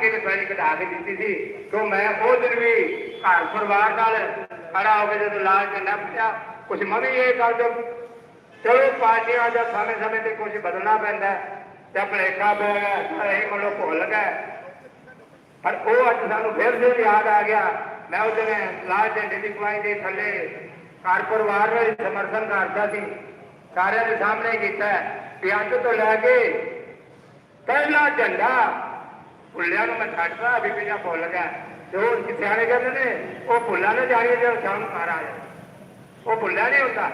ਕੇ ਤੇ ਕਢਾ ਕੇ ਦਿੱਤੀ ਸੀ। ਤੋਂ ਮੈਂ ਉਹ ਦਿਨ ਵੀ ਘਰ ਪਰਿਵਾਰ ਨਾਲ ਖੜਾ ਹੋ ਕੇ ਜਦੋਂ ਲਾਲ ਝੰਡਾ ਪਿਆ ਕੁਝ ਮੈਂ ਵੀ ਇਹ ਗੱਲ ਤੋਂ ਚਲੋ ਪਾਰਟੀਆਂ ਦਾ ਸਮੇਂ ਸਮੇਂ ਤੇ ਕੁਝ ਬਦਲਣਾ ਪੈਂਦਾ ਤੇ ਭਲੇਖਾ ਪੈ ਗਿਆ ਇਹ ਮਨੋਂ ਭੁੱਲ ਗਏ। ਪਰ ਉਹ ਅੱਜ ਸਾਨੂੰ ਫਿਰ से ਯਾਦ ਆ ਗਿਆ। ਮੈਂ ਉਹ ਦਿਨ ਲਾਲ ਝੰਡੇ ਦੀ ਕਮਾਈ ਦੇ ਥੱਲੇ ਘਰ ਪਰਿਵਾਰ ਨਾਲ ਸਮਰਥਨ ਕਰਦਾ ਸੀ। ਸਾਰਿਆਂ ਦੇ ਸਾਹਮਣੇ ਕੀਤਾ ਹੈ ਤੋਂ ਲੈ ਕੇ ਪਹਿਲਾ ਝੰਡਾ ਭੁੱਲਿਆਂ ਨੂੰ ਮੈਂ ਛੱਡਦਾ ਵੀ ਭੁੱਲ ਗਿਆ। ਤੇ ਉਹ ਸਿਆਣੇ ਕਹਿੰਦੇ ਨੇ, ਉਹ ਭੁੱਲਾ ਨਾ ਜਾਣੀ ਜਿਹੜਾ ਸ਼ਾਮ ਨੂੰ ਘਰ ਆ ਜਾਏ ਉਹ ਭੁੱਲਿਆ ਨਹੀਂ ਹੁੰਦਾ।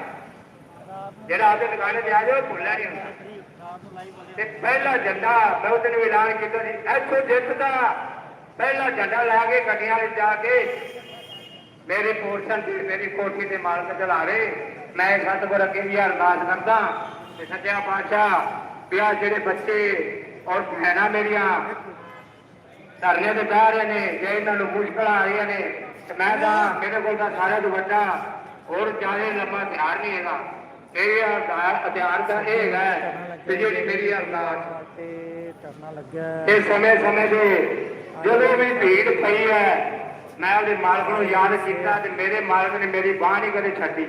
ਜਿਹੜਾ ਆਪਦੇ ਦੁਕਾਨੇ ਤੇ ਆ ਜਾਏ ਉਹ ਨਹੀਂ ਹੁੰਦਾ। ਤੇ ਪਹਿਲਾ ਝੰਡਾ ਮੈਂ ਉਸ ਦਿਨ ਐਲਾਨ ਕੀਤਾ ਸੀ, ਇੱਥੋਂ ਜਿੱਤਦਾ ਪਹਿਲਾ ਝੰਡਾ ਲਾ ਕੇ ਗੱਡੀਆਂ ਵਿੱਚ ਜਾ ਕੇ, ਮੇਰੇ ਪੋਰਸ਼ਨ ਤੇ, ਮੇਰੀ ਕੋਠੀ ਤੇ ਮਾਲਕ ਰਹੇ। ਮੈਂ ਸਤਿਗੁਰ ਅੱਗੇ ਵੀ ਅਰਦਾਸ ਕਰਦਾ। ਤੇ ਸੱਚਾ ਪਾਤਸ਼ਾਹ, ਵੀ ਆਹ ਜਿਹੜੇ ਬੱਚੇ ਔਰ ਭੈਣਾਂ ਮੇਰੀਆਂ ਧਰਨੇ ਤੇ ਬਹਿ ਰਹੇ ਨੇ, ਜੇ ਇਹਨਾਂ ਨੂੰ ਮੁਸ਼ਕਲਾਂ ਆ ਰਹੀਆਂ ਨੇ, ਤੇ ਮੈਂ ਤਾਂ ਮੇਰੇ ਕੋਲ ਤਾਂ ਸਾਰਿਆਂ ਤੋਂ ਵੱਡਾ ਹੋਰ ਚਾਹੇ ਲੰਮਾ ਹਥਿਆਰ ਨਹੀਂ ਹੈਗਾ। ਇਹ ਹਥਿਆਰ ਹਥਿਆਰ ਇਹ ਹੈਗਾ ਕਿ ਜਿਹੜੀ ਮੇਰੀ ਅਰਦਾਸ ਤੇ ਲੱਗਿਆ ਇਹ ਸਮੇਂ ਸਮੇਂ ਦੇ ਜਦੋਂ ਵੀ ਭੀੜ ਪਈ ਹੈ, ਮੈਂ ਉਹਦੇ ਮਾਲਕ ਨੂੰ ਯਾਦ ਕੀਤਾ ਤੇ ਮੇਰੇ ਮਾਲਕ ਨੇ ਮੇਰੀ ਬਾਹ ਨਹੀਂ ਕਦੇ ਛੱਡੀ।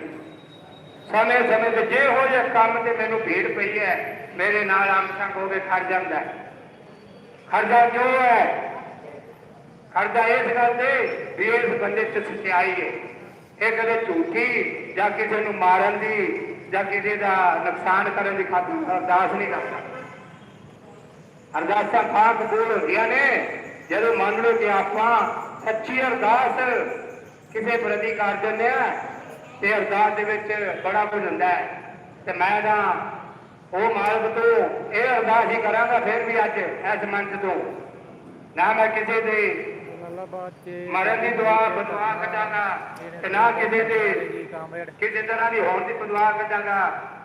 ਸਮੇਂ ਸਮੇਂ ਤੇ ਜੇ ਹੋ ਜੇ ਕੰਮ ਤੇ ਮੈਨੂੰ ਭੀੜ ਪਈ ਹੈ, ਮੇਰੇ ਨਾਲ ਆਮ ਸੰਗ ਹੋ ਕੇ ਖੜ ਜਾਂਦਾ ਹੈ। ਜੋ ਹੈ? ਖੜਦਾ ਇਸ ਗੱਲ ਤੇ ਵੀ ਇਸ ਬੰਦੇ ਚ ਸਚਾਈ ਹੈ ਇਹ ਕਦੇ ਝੂਠੀ ਜਾਂ ਕਿਸੇ ਨੂੰ ਮਾਰਨ ਦੀ ਜਾਂ ਕਿਸੇ ਦਾ ਨੁਕਸਾਨ ਕਰਨ ਦੀ ਖਾਤਰ ਅਰਦਾਸ ਨਹੀਂ ਕਰਦਾ। ਅਰਦਾਸਾਂ ਖਾਂ ਕਬੂਲ ਹੁੰਦੀਆਂ ਨੇ। ਜਦੋਂ ਮੰਨ ਲਓ ਕਿ ਆਪਾਂ ਸੱਚੀ ਅਰਦਾਸ ਕਿਸੇ ਪ੍ਰਤੀ ਕਰ ਦਿੰਦੇ ਆ, ਤੇ ਅਰਦਾਸ ਦੇ ਵਿੱਚ ਬੜਾ ਕੁਝ ਹੁੰਦਾ ਹੈ। ਤੇ ਮੈਂ ਤਾਂ ਉਹ ਮਾਲਕ ਤੋਂ ਇਹ ਅਰਦਾਸ ਹੀ ਕਰਾਂਗਾ, ਫਿਰ ਵੀ ਅੱਜ ਇਸ ਮੰਚ ਤੋਂ। ਨਾ ਮੈਂ ਕਿਸੇ ਦੇ ਮਰਨ ਦੀ ਦੁਆ ਬਦਵਾ ਕਰਾਂਗਾ। ਤੇ ਨਾ ਕਿਸੇ ਦੇ ਕਿਸੇ ਤਰ੍ਹਾਂ ਦੀ ਹੋਣ ਦੀ ਬਦਵਾ ਕਰਾਂਗਾ।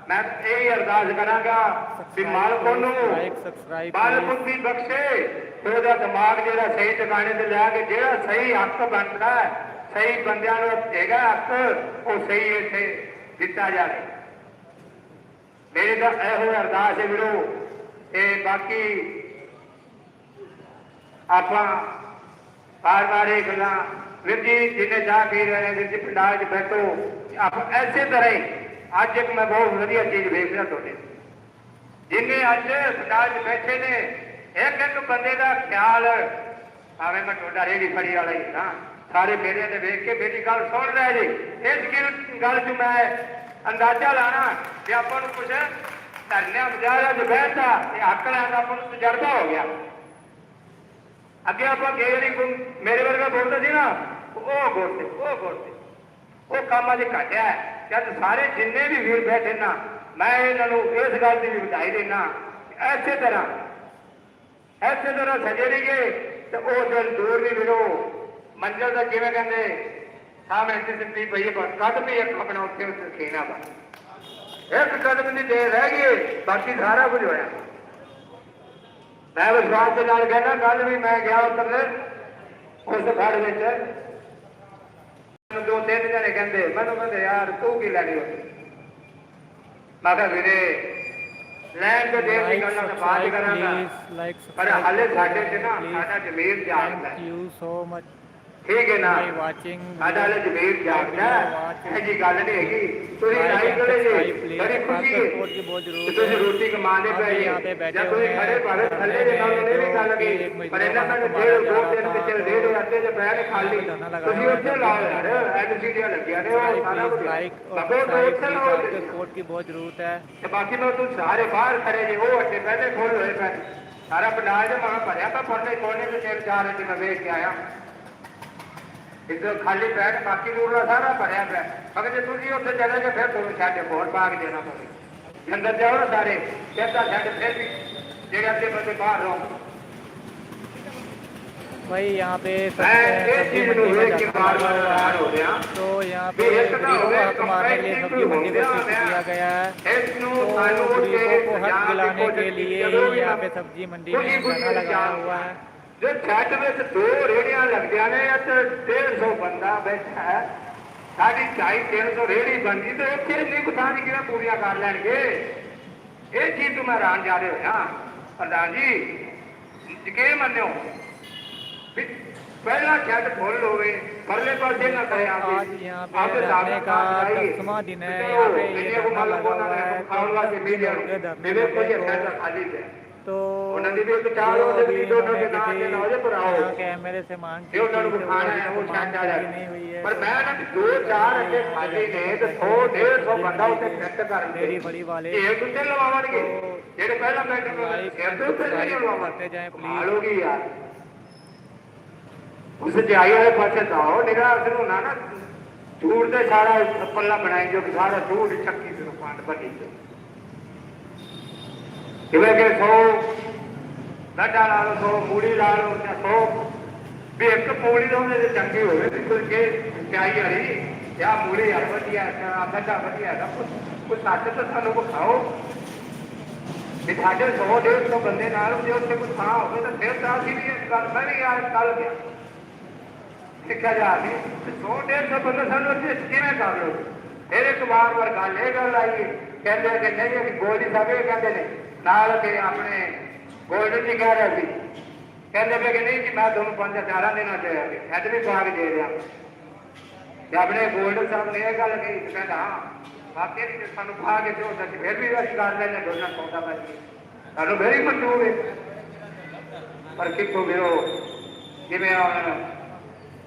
ਮੈਂ ਇਹ ਅਰਦਾਸ ਕਰਾਂਗਾ ਵੀ ਮਾਲਕ ਨੂੰ ਲਾਈਕ ਸਬਸਕ੍ਰਾਈਬ ਬਲ ਬੁੱਧੀ ਬਖਸ਼ੇ। ਉਹਦਾ ਦਿਮਾਗ ਜਿਹੜਾ ਸਹੀ ਟਿਕਾਣੇ ਤੇ ਲਿਆ ਕੇ ਜਿਹੜਾ ਸਹੀ ਹੱਕ ਬਣਦਾ ਹੈ ਸਹੀ ਬੰਦਿਆਂ ਨੂੰ ਹੈਗਾ ਹੱਕ ਉਹ ਸਹੀ ਇੱਥੇ ਦਿੱਤਾ ਜਾਵੇ। ਮੇਰੇ ਤਾਂ ਇਹੋ ਅਰਦਾਸ ਹੈ ਵੀਰੋ। ਤੇ ਬਾਕੀ ਆਪਾਂ ਬਾਰ ਬਾਰ ਇਹ ਗੱਲਾਂ, ਵੀਰ ਜੀ ਜਿਹਨੇ ਜਾ ਕੇ ਰਹੇ ਵੀਰ ਜੀ ਪੰਡਾਲ 'ਚ ਬੈਠੋ। ਆਪਾਂ ਐਸੇ ਤਰ੍ਹਾਂ ਹੀ, ਅੱਜ ਇੱਕ ਮੈਂ ਬਹੁਤ ਵਧੀਆ ਚੀਜ਼ ਵੇਖ ਰਿਹਾ ਤੁਹਾਡੇ ਜਿੰਨੇ ਅੱਜ ਪੰਡਾਲ 'ਚ ਬੈਠੇ ਨੇ, ਇੱਕ ਇੱਕ ਬੰਦੇ ਦਾ ਖਿਆਲ, ਭਾਵੇਂ ਮੈਂ ਤੁਹਾਡਾ ਰੇੜੀ ਫੜੀ ਵਾਲਾ ਹੀ ਹਾਂ ਸਾਰੇ ਮੇਰੇ ਨੇ ਵੇਖ ਕੇ ਮੇਰੀ ਗੱਲ ਸੁਣ ਲੈ ਜੀ। ਇਸ ਕੀ ਗੱਲ 'ਚ ਮੈਂ ਅੰਦਾਜ਼ਾ ਲਾਣਾ ਕਿ ਆਪਾਂ ਨੂੰ ਕੁਝ ਧਰਨਿਆਂ ਮੁਜਾਰਾ 'ਚ ਬੈਠਾ ਇਹ ਹੱਕ ਲੈਣ ਦਾ ਆਪਾਂ ਨੂੰ ਤਜਰਬਾ ਹੋ ਗਿਆ। ਅੱਗੇ ਆਪਾਂ ਗਏ ਨਹੀਂ ਕੋਈ ਮੇਰੇ ਵਰਗਾ ਬੋਲਦਾ ਸੀ ਨਾ, ਉਹ ਬੋਲਦੇ, ਉਹ ਗੋਤੇ ਉਹ ਕੰਮ ਅਜੇ ਘਟਿਆ ਜਦ ਸਾਰੇ ਜਿੰਨੇ ਵੀ ਵੀਰ ਬੈਠੇ ਨਾ, ਮੈਂ ਇਹਨਾਂ ਨੂੰ ਇਸ ਗੱਲ ਦੀ ਵੀ ਵਧਾਈ ਦੇਣਾ ਐਸੇ ਤਰ੍ਹਾਂ ਐਸੇ ਤਰ੍ਹਾਂ ਸਜੇ ਰਹੀਏ ਤੇ ਉਹ ਦਿਨ ਦੂਰ ਨਹੀਂ ਮਿਲੋ। ਮੰਜ਼ਲ ਦਾ ਜਿਵੇਂ ਕਹਿੰਦੇ, ਸਾਹਮਣੇ ਤੇ ਸਿੱਧੀ ਪਈ ਹੈ ਕਦਮ ਹੀ ਇੱਕ ਆਪਣਾ ਉੱਥੇ ਉੱਤੇ ਖੇਣਾ ਬਸ। ਇੱਕ ਕਦਮ ਦੀ ਦੇਰ ਰਹਿ ਗਈ ਬਾਕੀ ਸਾਰਾ ਕੁਝ ਹੋਇਆ। ਮੈਂ ਵਿਸ਼ਵਾਸ ਦੇ ਨਾਲ ਕਹਿੰਦਾ ਕੱਲ ਵੀ ਮੈਂ ਗਿਆ ਉੱਧਰ ਉਸ ਘੜ ਵਿੱਚ। ਦੋ ਤਿੰਨ ਜਣੇ ਕਹਿੰਦੇ ਮੈਨੂੰ ਕਹਿੰਦੇ ਯਾਰ ਤੂੰ ਕੀ ਲੈਣੀ ਹੋ ਮੈਂ ਕਿਹਾ ਵੀਰੇ ਲੈਣ ਤੇ ਦੇਣ ਦੀ ਗੱਲ ਤਾਂ ਬਾਅਦ ਹੀ ਕਰਾਂਗਾ। ਪਰ ਹਾਲੇ ਸਾਡੇ ਤੇ ਨਾ ਸਾਡਾ ਜ਼ਮੀਰ ਜਾਗਦਾ ਥੈਂਕ। ਯੂ ਸੋ ਮਚ ਠੀਕ ਹੈ ਨਾ? ਸਾਡਾ ਹਲੇ ਜ਼ਮੀਰ ਜਾਗਦਾ ਇਹ ਜੀ ਗੱਲ ਨਹੀਂ ਹੈਗੀ। ਤੁਸੀਂ ਲਾਈ ਕਰੇ ਜੀ। ਬੜੀ ਖੁਸ਼ੀ ਹੈ ਤੁਸੀਂ ਰੋਟੀ ਕਮਾਉਂਦੇ ਪਏ ਜਾਂ। ਕੋਈ ਖੜੇ ਭਾਵੇਂ ਥੱਲੇ ਦੇ ਨਾਲ ਨਹੀਂ ਵੀ ਗੱਲ ਵੀ ਪਰ ਇਹਨਾਂ ਦਾ ਡੇਢ ਦੋ ਦਿਨ ਪਿੱਛੇ ਡੇਢ ਅੱਧੇ ਦੇ ਪੈਰ ਖਾਲੀ। ਤੁਸੀਂ ਉੱਥੇ ਲਾਓ ਯਾਰ ਐਡਸੀ ਦੀਆਂ ਲੱਗਿਆ ਨੇ ਉਹ ਸਾਰਾ ਕੁਝ ਸਭੇ ਤੋਂ ਇੱਕ ਲਾਓ ਕੋਰਟ ਦੀ ਬਹੁਤ ਜ਼ਰੂਰਤ ਹੈ। ਤੇ ਬਾਕੀ ਲੋਕ ਤੁਸੀਂ ਸਾਰੇ ਬਾਹਰ ਖੜੇ ਜੀ ਉਹ ਅੱਡੇ ਪਹਿਲੇ ਖੋਲ ਹੋਏ ਪਏ ਸਾਰਾ ਪੰਡਾਲ ਜਮਾ ਭਰਿਆ ਤਾਂ ਫੜਨੇ ਕੋਨੇ ਵਿੱਚ ਚਾਰ ਅੱਡੇ ਮੈਂ ਵੇਖ ਕੇ ਆਇਆ। ਇੱਧਰ ਖਾਲੀ ਬੈਠ ਬਾਕੀ ਰੂੜਾ ਸਾਰਾ ਭਰਿਆ ਪਿਆ ਮਗਰ ਜੇ ਤੁਸੀਂ ਉੱਥੇ ਚਲੇ ਗਏ ਫਿਰ ਤੁਹਾਨੂੰ ਛੱਡ ਹੋਰ ਬਾਗ ਦੇਣਾ ਪਵੇ ਅੰਦਰ ਜਾਓ ਨਾ ਸਾਰੇ ਕਹਿੰਦਾ ਛੱਡ ਫਿਰ ਵੀ ਜਿਹੜੇ ਅੱਧੇ ਬੰਦੇ ਬਾਹਰ ਰਹੋ भाई यहाँ पे ਮੈਂ सब्जी ਇਹ सब्जी ਚੀਜ਼ ਨੂੰ मंडी में ਵੇਖ ਕੇ जाना ਬਾਰ पड़ ਬਾਰ रहा ਹੈਰਾਨ है ਹੋ ਰਿਹਾ तो यहाँ भी पे एक ना गरीबों होवे, को हक मारने के लिए competitive सब्जी मंडी को होवे, शिफ्ट किया गया है ਇਸ ਨੂੰ तो ਸਾਨੂੰ गरीबों को हक ਪੰਜਾਬ दिलाने ਦੇਖੋ के ਜਿੱਤੀ लिए ਜਦੋਂ ਵੀ यहाँ ਨਾ- पे सब्जी मंडी ਖੁਸ਼ੀ में ਖੁਸ਼ੀ धरना लगाया ਜਾਣ हुआ है ਜੇ ਛੱਡ ਵਿੱਚ ਦੋ ਰੇੜੀਆਂ ਲੱਗਦੀਆਂ ਨੇ ਤੇ 150 ਬੰਦਾ ਬੈਠਾ ਹੈ। ਸਾਡੀ ਚਾਈ 150 ਰੇੜੀ ਬਣਦੀ ਤੇ ਇੱਥੇ ਨਹੀਂ ਪਤਾ ਨਹੀਂ ਕਿਵੇਂ ਪੂਰੀਆਂ ਕਰ ਲੈਣਗੇ। ਇਹ ਚੀਜ਼ ਤੋਂ ਮੈਂ ਹੈਰਾਨ ਜਾ ਰਹੇ ਹੋ ਨਾ ਪ੍ਰਧਾਨ ਜੀ ਯਕੀਨ ਮੰਨਿਓ ਪਹਿਲਾ ਛੱਡ ਫੁੱਲ ਹੋਵੇ ਪਰਲੇ ਪਾਸੇ ਨਾ ਕਰੇ ਆਪੇ ਆਪੇ ਦਾਣੇ ਦਾ ਤਕਮਾ ਦਿਨ ਹੈ ਆਪੇ ਇਹ ਨਾ ਲਗਾ ਹੋਇਆ ਹੈ ਮੇਰੇ ਕੋਲ ਇਹ ਖਾਲੀ ਹੈ हो गए धरने लगे खाली है तो ਉਹਨਾਂ ਦੀ ਵੀ ਇੱਕ ਚਾਰ जो ਉਹਦੇ अभी ਵੀ ਦੋਨੋਂ ਦੇ इन्होंने ਨਾਂ ਦੇ किसी ਨਾਲ ਉਹਦੇ ਪਰ ਆਓ यहाँ के एमएलए से मांग ਜੇ की ਉਹਨਾਂ थी ਨੂੰ तो ਖਾਣਾ है वो वो मांग ਛੱਡ पूरी नहीं हुई है ਪਰ ਮੈਂ ਨਾ ਵੀ ਦੋ ਚਾਰ ਅੱਗੇ ਖਾਲੀ ਨੇ ਤੇ 100 150 ਬੰਦਾ ਉੱਤੇ ਫਿੱਟ ਕਰਨ डेरी बड़ी वाले ਇਹ ਕਿੱਥੇ ਲਵਾਉਣਗੇ ਜਿਹੜੇ ਪਹਿਲਾਂ ਬੈਠੇ ਨੇ लाइक ਸਿਰ एंड ਦੇ ਉੱਤੇ ਨਹੀਂ सब्सक्राइब ਲਵਾਉਣਗੇ करते जाएं प्लीज ਮਾਲੋਗੀ ਯਾਰ ਉਸ ਜਾਈ ਵਾਲੇ ਪਾਸੇ ਜਾਓ ਨਿਗਾਹ ਨੂੰ ਨਾ ਨਾ ਝੂੜ ਦੇ ਸਾਰਾ ਪੱਲਾ ਬਣਾਈ ਜੋ ਕਿ ਸਾਰਾ ਝੂੜ ਚੱਕੀ ਤੇ ਪੰਡ ਬਣੀ ਜੋ ਕਿਵੇਂ ਕਿ ਸੋ ਡਾਡਾ ਲਾ ਲਓ ਸੋ ਮੂੜੀ ਲਾ ਲਓ ਜਾਂ ਸੋ ਵੀ ਇੱਕ ਪੌੜੀ ਦਾ ਉਹਦੇ ਚੰਗੀ ਹੋਵੇ ਤੇ ਕੋਈ ਕੇ ਚਾਈ ਵਾਲੀ ਜਾਂ ਮੂੜੀ ਹਰ ਵਧੀਆ, ਜਾਂ ਡਾਡਾ ਵਧੀਆ ਦਾ ਕੋਈ ਸੱਚ ਤਾਂ ਸਾਨੂੰ ਵਿਖਾਓ। ਵੀ ਸਾਡੇ 100 150 ਬੰਦੇ ਨਾਲ ਜੇ ਉੱਥੇ ਕੋਈ ਥਾਂ ਹੋਵੇ ਤਾਂ ਫਿਰ ਤਾਂ ਅਸੀਂ ਵੀ ਇਸ ਗੱਲ ਮੈਂ ਵੀ ਯਾਰ ਕੱਲ ਗਿਆ ਸਿੱਖਿਆ ਜਾ ਰਹੀ 100 150 ਬੰਦੇ ਸਾਨੂੰ ਉੱਥੇ ਕਿਵੇਂ ਕਰ ਲਓ? ਫਿਰ ਇੱਕ ਵਾਰ ਵਾਰ ਗੱਲ ਇਹ ਗੱਲ ਆਈ ਕਹਿੰਦੇ ਕਿ ਨਹੀਂ, ਅਸੀਂ ਗੋਲਡੀ ਸਾਹਿਬ ਇਹ ਕਹਿੰਦੇ ਨੇ ਨਾਲ ਕਿ ਆਪਣੇ ਗੋਲਡੀ ਜੀ ਕਹਿ ਰਿਹਾ ਸੀ। ਕਹਿੰਦੇ ਪਏ ਕਿ ਨਹੀਂ ਜੀ, ਮੈਂ ਤੁਹਾਨੂੰ ਪੰਜ ਹਜ਼ਾਰਾਂ ਦੇਣਾ ਚਾਹੀਦਾ ਅੱਜ ਵੀ ਬਾਗ ਦੇ ਦਿਆਂ। ਤੇ ਆਪਣੇ ਗੋਲਡ ਸਾਹਿਬ ਨੇ ਇਹ ਗੱਲ ਕਹੀ, ਤੇ ਕਹਿੰਦਾ, ਹਾਂ ਵਾਕਿਆ ਜੀ, ਸਾਨੂੰ ਖਾ ਕੇ ਜੋ ਦੱਸ ਫਿਰ ਵੀ ਅਸੀਂ ਕਰ ਲੈਣੇ ਦੋਨਾਂ ਸੌਦਾ ਬਾਜੀ ਸਾਨੂੰ very ਮਨਜ਼ੂਰ ਹੈ। ਪਰ ਕਿੱਥੋਂ ਮਿਲੋ ਜਿਵੇਂ ਹੁਣ?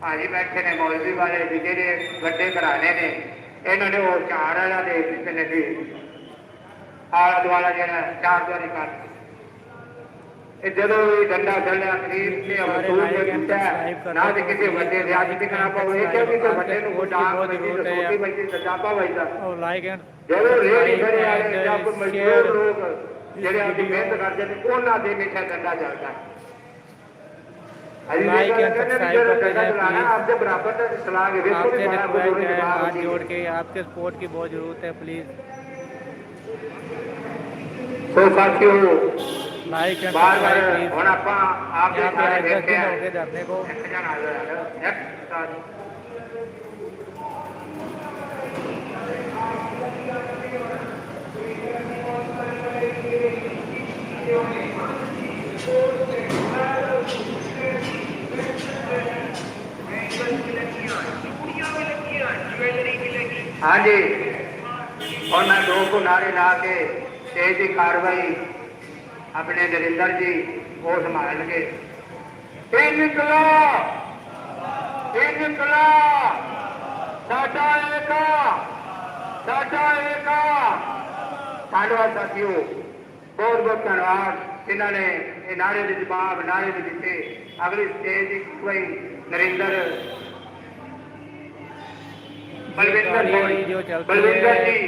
ਭਾਜੀ ਬੈਠੇ ਨੇ ਮੌਲਵੀ ਵਾਲੇ, ਵੀ ਜਿਹੜੇ ਵੱਡੇ ਘਰਾਣੇ ਨੇ, ਇਹਨਾਂ ਨੇ ਉਹ ਚਾਰ ਵਾਲਾ ਦੇ ਦਿੱਤੇ ਨੇ ਆਲਾ ਦੁਆਲਾ ਜਿਹੜਾ ਚਾਰ ਦੁਆਰੀ ਕਰ ਦਿੱਤੀ। ਇਹ ਜਦੋਂ ਵੀ ਡੰਡਾ ਚੱਲਿਆ ਖਰੀਦ ਕੇ ਅਮਦੂਰ ਦੇ ਦਿੱਤਾ ਨਾ ਤੇ ਕਿਸੇ ਵੱਡੇ ਦੇ ਅੱਜ ਦਿਖਣਾ ਪਵੇ ਇਹ ਕਿ ਕਿਸੇ ਵੱਡੇ ਨੂੰ ਕੋਈ ਡਾਂਗ ਵੱਜੀ ਤੇ ਛੋਟੀ ਵੱਜੀ ਤੇ ਜਾਪਾ ਵੱਜਦਾ और लाइक एंड ਜਦੋਂ ਰੇੜੀ ਖੜੇ ਵਾਲੇ ਜਾਂ ਕੋਈ ਮਜ਼ਦੂਰ ਲੋਕ ਜਿਹੜੇ ਆਪਣੀ ਮਿਹਨਤ ਕਰਦੇ ਨੇ ਉਹਨਾਂ ਦੇ ਮਿੱਠਾ ਡੰਡਾ ਚੱਲਦਾ ਹੈ Like and subscribe करते जाएं, please. आपसे बराबर का सलाह है देखो आपसे भी बड़ा रिक्वेस्ट बुजुर्ग है जवाब हाथ दीजिए। जोड़ के आपके सपोर्ट की बहुत जरूरत है प्लीज तो साथियों बार बार और अपना आप ये सारे देख के डरने को। हाँ जी और मैं दो को नारे ला के ਤੇ ਇਹਦੀ ਕਾਰਵਾਈ ਆਪਣੇ ਨਰਿੰਦਰ ਜੀ ਉਹ ਸੰਭਾਲਣਗੇ। ਤਿੰਨ ਕਲਾ! ਤਿੰਨ ਕਲਾ! ਸਾਡਾ ਏਕਾ! ਸਾਡਾ ਏਕਾ! ਧੰਨਵਾਦ ਸਾਥੀਓ। ਬਹੁਤ ਬਹੁਤ ਧੰਨਵਾਦ। ਇਹਨਾਂ ਨੇ ਇਹ ਨਾਰੇ ਦੇ ਜਵਾਬ ਨਾਰੇ ਦੇ ਦਿੱਤੇ। ਅਗਲੀ ਸਟੇਜ ਦੀ ਕੋਈ ਨਰਿੰਦਰ ਬਲਵਿੰਦਰ ਜੀ ਬਲਵਿੰਦਰ ਜੀ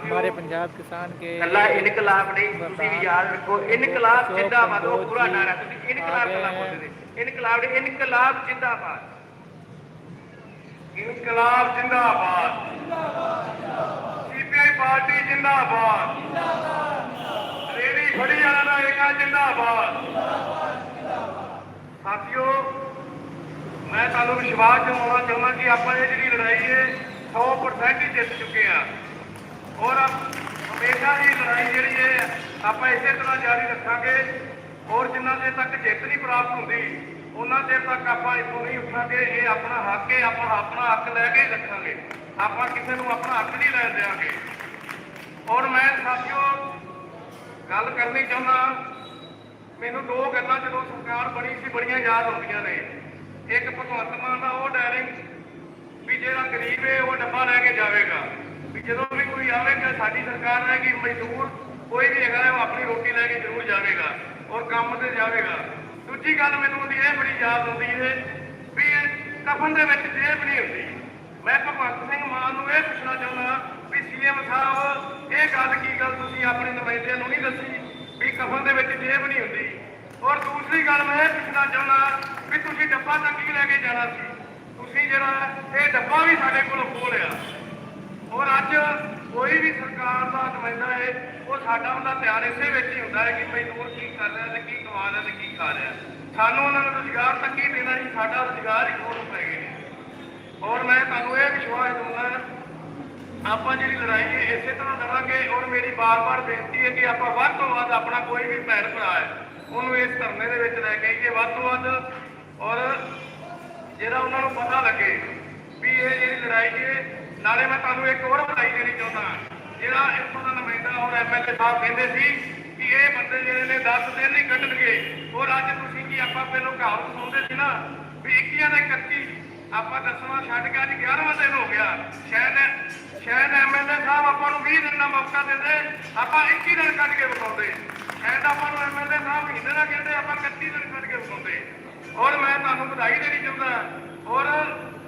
हमारे पंजाब किसान के ਕੱਲਾ ਇਨਕਲਾਬ ਨਹੀਂ ਤੁਸੀਂ ਵੀ ਯਾਦ ਰੱਖੋ ਇਨਕਲਾਬ ਜਿੰਦਾਬਾਦ ਉਹ ਪੂਰਾ ਨਾਰਾ ਤੁਸੀਂ ਇਨਕਲਾਬ ਕੱਲਾ ਬੋਲਦੇ ਨੇ ਇਨਕਲਾਬ ਨਹੀਂ ਇਨਕਲਾਬ ਜਿੰਦਾਬਾਦ ਇਨਕਲਾਬ ਜਿੰਦਾਬਾਦ ਸੀਪੀਆਈ ਪਾਰਟੀ ਜਿੰਦਾਬਾਦ ਜਿੰਦਾਬਾਦ ਰੇੜੀ ਫੜੀ ਵਾਲਾ ਦਾ ਏਕਾ ਜਿੰਦਾਬਾਦ ਸਾਥੀਓ ਮੈਂ ਤੁਹਾਨੂੰ ਵਿਸ਼ਵਾਸ ਦਿਵਾਉਣਾ ਚਾਹੁੰਦਾ ਕਿ ਆਪਾਂ ਇਹ ਜਿਹੜੀ ਲੜਾਈ ਹੈ 100% ਹੀ ਜਿੱਤ ਚੁੱਕੇ ਆ ਔਰ ਹਮੇਸ਼ਾ ਹੀ ਲੜਾਈ ਜਿਹੜੀ ਹੈ ਆਪਾਂ ਇਸੇ ਤਰ੍ਹਾਂ ਜਾਰੀ ਰੱਖਾਂਗੇ। ਔਰ ਜਿੰਨਾ ਦੇ ਤੱਕ ਜਿੱਤ ਨਹੀਂ ਪ੍ਰਾਪਤ ਹੁੰਦੀ, ਉਹਨਾਂ ਦੇ ਤੱਕ ਆਪਾਂ ਇੱਥੋਂ ਨਹੀਂ ਉੱਠਾਂਗੇ। ਇਹ ਆਪਣਾ ਹੱਕ ਹੈ, ਆਪਾਂ ਆਪਣਾ ਹੱਕ ਲੈ ਕੇ ਰੱਖਾਂਗੇ। ਆਪਾਂ ਕਿਸੇ ਨੂੰ ਆਪਣਾ ਹੱਕ ਨਹੀਂ ਲੈਣ ਦੇਵਾਂਗੇ ਔਰ ਮੈਂ ਸਾਥੀਓ ਗੱਲ ਕਰਨੀ ਚਾਹੁੰਦਾ, ਮੈਨੂੰ ਦੋ ਗੱਲਾਂ ਜਦੋਂ ਸਰਕਾਰ ਬਣੀ ਸੀ, ਬੜੀਆਂ ਯਾਦ ਆਉਂਦੀਆਂ ਨੇ। ਇੱਕ ਭਗਵੰਤ ਮਾਨ ਦਾ ਉਹ ਡਾਇਰਿੰਗ ਵੀ ਜਿਹੜਾ ਗਰੀਬ ਹੈ, ਉਹ ਡੱਬਾ ਲੈ ਕੇ ਜਾਵੇਗਾ। ਵੀ ਜਦੋਂ ਕੋਈ ਆਵੇਗਾ ਸਾਡੀ ਸਰਕਾਰ ਹੈ ਕਿ ਮਜ਼ਦੂਰ ਕੋਈ ਵੀ ਹੈਗਾ, ਉਹ ਆਪਣੀ ਰੋਟੀ ਲੈ ਕੇ ਜ਼ਰੂਰ ਜਾਵੇਗਾ ਔਰ ਕੰਮ ਤੇ ਜਾਵੇਗਾ। ਦੂਜੀ ਗੱਲ ਮੈਨੂੰ ਉਹਦੀ ਇਹ ਬੜੀ ਯਾਦ ਆਉਂਦੀ ਹੈ ਵੀ ਕਫਨ ਦੇ ਵਿੱਚ ਜੇਬ ਨਹੀਂ ਹੁੰਦੀ। ਮੈਂ ਭਗਵੰਤ ਸਿੰਘ ਮਾਨ ਨੂੰ ਇਹ ਪੁੱਛਣਾ ਚਾਹੁੰਦਾ ਵੀ ਸੀਐਮ ਸਾਹਿਬ, ਇਹ ਗੱਲ ਕੀ ਗੱਲ ਤੁਸੀਂ ਆਪਣੇ ਨੁਮਾਇੰਦਿਆਂ ਨੂੰ ਨਹੀਂ ਦੱਸੀ ਵੀ ਕਫਨ ਦੇ ਵਿੱਚ ਜੇਬ ਨਹੀਂ ਹੁੰਦੀ? ਔਰ ਦੂਸਰੀ ਗੱਲ ਮੈਂ ਇਹ ਪੁੱਛਣਾ ਚਾਹੁੰਦਾ ਵੀ ਤੁਸੀਂ ਡੱਬਾ ਤੱਕੀ ਲੈ ਕੇ ਜਾਣਾ ਸੀ। ਤੁਸੀਂ ਜਿਹੜਾ, ਇਹ ਡੱਬਾ ਵੀ ਸਾਡੇ ਕੋਲ ਖੋਲਿਆ ਔਰ ਅੱਜ ਕੋਈ ਵੀ ਸਰਕਾਰ ਦਾ ਨੁਮਾਇੰਦਾ ਹੈ, ਉਹ ਸਾਡਾ ਉਹਦਾ ਧਿਆਨ ਇਸੇ ਵਿੱਚ ਹੀ ਹੁੰਦਾ ਹੈ ਕਿ ਮਜ਼ਦੂਰ ਕੀ ਕਰ ਰਿਹਾ ਤੇ ਕੀ ਕਮਾ ਰਿਹਾ ਤੇ ਕੀ ਖਾ ਰਿਹਾ। ਸਾਨੂੰ ਉਹਨਾਂ ਨੂੰ ਰੁਜ਼ਗਾਰ ਤੱਕ ਹੀ ਦੇਣਾ ਜੀ ਸਾਡਾ ਰੁਜ਼ਗਾਰ ਹੀ ਖੋਲ ਪੈ ਗਏ ਔਰ ਮੈਂ ਤੁਹਾਨੂੰ ਇਹ ਵਿਸ਼ਵਾਸ ਦਊਂਗਾ ਆਪਾਂ ਜਿਹੜੀ ਲੜਾਈ ਹੈ, ਇਸੇ ਤਰ੍ਹਾਂ ਲੜਾਂਗੇ। ਔਰ ਮੇਰੀ ਬਾਰ-ਬਾਰ ਬੇਨਤੀ ਹੈ ਕਿ ਆਪਾਂ ਵੱਧ ਤੋਂ ਵੱਧ ਆਪਣਾ ਕੋਈ ਵੀ ਭੈਣ ਭਰਾ ਹੈ, ਉਹਨੂੰ ਇਸ ਧਰਨੇ ਦੇ ਵਿੱਚ ਲੈ ਕੇ ਆਈਏ ਵੱਧ ਤੋਂ ਵੱਧ। ਔਰ ਜਿਹੜਾ ਉਹਨਾਂ ਨੂੰ ਪਤਾ ਲੱਗੇ ਵੀ ਇਹ ਜਿਹੜੀ ਲੜਾਈ ਹੈ, ਨਾਲੇ ਮੈਂ ਤੁਹਾਨੂੰ ਇੱਕ ਹੋਰ ਵਧਾਈ ਦੇਣੀ ਚਾਹੁੰਦਾ ਨੁਮਾਇੰਦਾ ਔਰ ਕਹਿੰਦੇ ਸੀ ਕਿ ਇਹ ਬੰਦੇ ਜਿਹੜੇ ਨੇ 10 ਦਿਨ ਨਹੀਂ ਕੱਢਣਗੇ ਔਰ ਅੱਜ ਤੁਸੀਂ ਕੀ ਆਪਾਂ ਪਹਿਲੋਂ ਕਹਾਵਤ ਸੁਣਦੇ ਸੀ ਨਾ ਵੀ 21 ਦਾ 31 ਆਪਾਂ ਦਸਵਾਂ ਛੱਡ ਕੇ ਅੱਜ 11ਵਾਂ ਦਿਨ ਹੋ ਗਿਆ। ਸ਼ਾਇਦ ਸ਼ਾਇਦ ਐਮਐਲਏ ਸਾਹਿਬ ਆਪਾਂ ਨੂੰ 20 ਦਿਨ ਦਾ ਮੌਕਾ ਦਿੰਦੇ, ਆਪਾਂ 21 ਦਿਨ ਕੱਢ ਕੇ ਵਿਖਾਉਂਦੇ। ਸ਼ਾਇਦ ਆਪਾਂ ਨੂੰ ਐਮਐਲਏ ਸਾਹਿਬ ਮਹੀਨੇ ਦਾ ਕਹਿੰਦੇ, ਆਪਾਂ 31 ਦਿਨ ਕੱਢ ਕੇ ਵਿਖਾਉਂਦੇ। ਔਰ ਮੈਂ ਤੁਹਾਨੂੰ ਵਧਾਈ ਦੇਣੀ ਚਾਹੁੰਦਾ। ਔਰ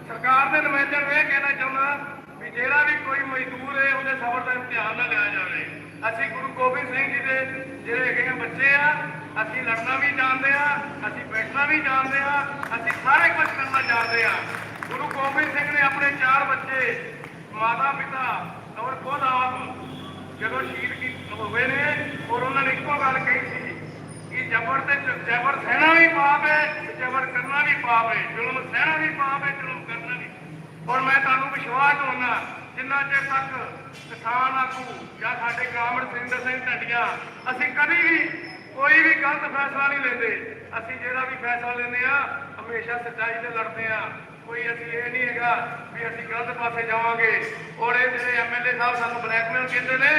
ਸਰਕਾਰ ਦੇ ਨੁਮਾਇੰਦਿਆਂ ਨੂੰ ਇਹ ਕਹਿਣਾ ਚਾਹੁੰਦਾ ਵੀ ਜਿਹੜਾ ਵੀ ਕੋਈ ਮਜ਼ਦੂਰ ਹੈ, ਉਹਦੇ ਸਬਰ ਦਾ ਇਮਤਿਹਾਨ ਨਾ ਲਿਆ ਜਾਵੇ। ਅਸੀਂ ਗੁਰੂ ਗੋਬਿੰਦ ਸਿੰਘ ਜੀ ਦੇ ਜਿਹੜੇ ਹੈਗੇ ਆ ਬੱਚੇ ਆ, ਅਸੀਂ ਲੜਨਾ ਵੀ ਜਾਣਦੇ ਆ, ਅਸੀਂ ਬੈਠਣਾ ਵੀ ਜਾਣਦੇ ਆ, ਅਸੀਂ ਸਾਰੇ ਕੁਝ ਕਰਨਾ ਜਾਣਦੇ ਆ। ਗੁਰੂ ਗੋਬਿੰਦ ਸਿੰਘ ਨੇ ਆਪਣੇ ਚਾਰ ਬੱਚੇ, ਮਾਤਾ, ਪਿਤਾ ਔਰ ਖੁਦ ਆਪ ਜਦੋਂ ਸ਼ਹੀਦ ਕੀ ਹੋਏ ਨੇ, ਔਰ ਉਹਨਾਂ ਨੇ ਇੱਕੋ ਗੱਲ ਕਹੀ ਸੀ ਕਿ ਜ਼ਬਰ ਤੇ ਜ਼ਬਰ ਸਹਿਣਾ ਵੀ ਪਾਪ ਹੈ, ਜ਼ਬਰ ਕਰਨਾ ਵੀ ਪਾਪ ਹੈ। ਜ਼ੁਲਮ ਸਹਿਣਾ ਵੀ ਪਾਪ ਹੈ, ਜ਼ੁਲਮ ਕਰਨਾ ਵੀ। ਔਰ ਮੈਂ ਤੁਹਾਨੂੰ ਵਿਸ਼ਵਾਸ ਦਿਵਾਉਣਾ ਜਿੰਨਾ ਚਿਰ ਤੱਕ ਕਿਸਾਨ ਆਗੂ ਜਾਂ ਸਾਡੇ ਗ੍ਰਾਮਣ ਸਿੰਦਰ ਸਿੰਘ ਢੱਡੀਆਂ, ਅਸੀਂ ਕਦੀ ਵੀ ਕੋਈ ਵੀ ਗਲਤ ਫੈਸਲਾ ਨਹੀਂ ਲੈਂਦੇ। ਅਸੀਂ ਜਿਹੜਾ ਵੀ ਫੈਸਲਾ ਲੈਂਦੇ ਆ ਹਮੇਸ਼ਾ ਸੱਚਾਈ ਤੇ ਲੜਦੇ ਆ ਕੋਈ ਅਸੀਂ ਇਹ ਨਹੀਂ ਹੈਗਾ ਵੀ ਅਸੀਂ ਗਲਤ ਪਾਸੇ ਜਾਵਾਂਗੇ। ਔਰ ਇਹ ਜਿਹੜੇ ਐਮਐਲਏ ਸਾਹਿਬ ਸਾਨੂੰ ਬਲੈਕਮੇਲ ਕਹਿੰਦੇ ਨੇ,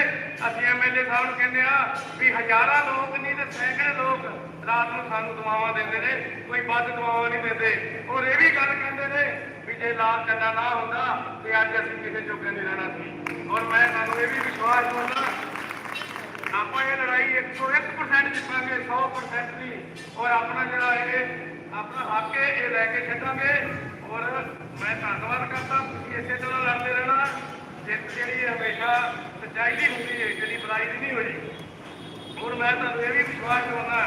ਅਸੀਂ ਐਮਐਲਏ ਸਾਹਿਬ ਨੂੰ ਕਹਿੰਦੇ ਆ ਵੀ ਹਜ਼ਾਰਾਂ ਲੋਕ ਨਹੀਂ ਤੇ ਸੈਂਕੜੇ ਲੋਕ ਰਾਤ ਨੂੰ ਸਾਨੂੰ ਦੁਆਵਾਂ ਦਿੰਦੇ ਨੇ। ਕੋਈ ਵੱਧ ਦੁਆਵਾਂ ਨਹੀਂ ਦਿੰਦੇ। ਔਰ ਇਹ ਵੀ ਗੱਲ ਕਹਿੰਦੇ ਨੇ ਜੇ ਲਾਲ ਝੰਡਾ ਨਾ ਹੁੰਦਾ ਤੇ ਅੱਜ ਅਸੀਂ ਕਿਸੇ ਜੋਗੇ ਨਹੀਂ ਰਹਿਣਾ ਸੀ। ਔਰ ਮੈਂ ਤੁਹਾਨੂੰ ਇਹ ਵੀ ਵਿਸ਼ਵਾਸ ਦਿਵਾਉਂਦਾ, ਆਪਾਂ ਇਹ ਲੜਾਈ 101% ਜਿੱਤਾਂਗੇ 100% ਨਹੀਂ। ਔਰ ਆਪਣਾ ਜਿਹੜਾ ਇਹ, ਆਪਣਾ ਹੱਕ ਇਹ ਲੈ ਕੇ ਛੱਡਾਂਗੇ। ਔਰ ਮੈਂ ਧੰਨਵਾਦ ਕਰਦਾ ਤੁਸੀਂ ਇਸੇ ਤਰ੍ਹਾਂ ਲੜਦੇ ਰਹਿਣਾ। ਜਿੱਤ ਜਿਹੜੀ ਹਮੇਸ਼ਾ ਸੱਚਾਈ ਦੀ ਹੁੰਦੀ ਹੈ, ਜਿਹੜੀ ਬੁਰਾਈ ਦੀ ਨਹੀਂ ਹੋਈ। ਔਰ ਮੈਂ ਤੁਹਾਨੂੰ ਇਹ ਵੀ ਵਿਸ਼ਵਾਸ ਦਿਵਾਉਣਾ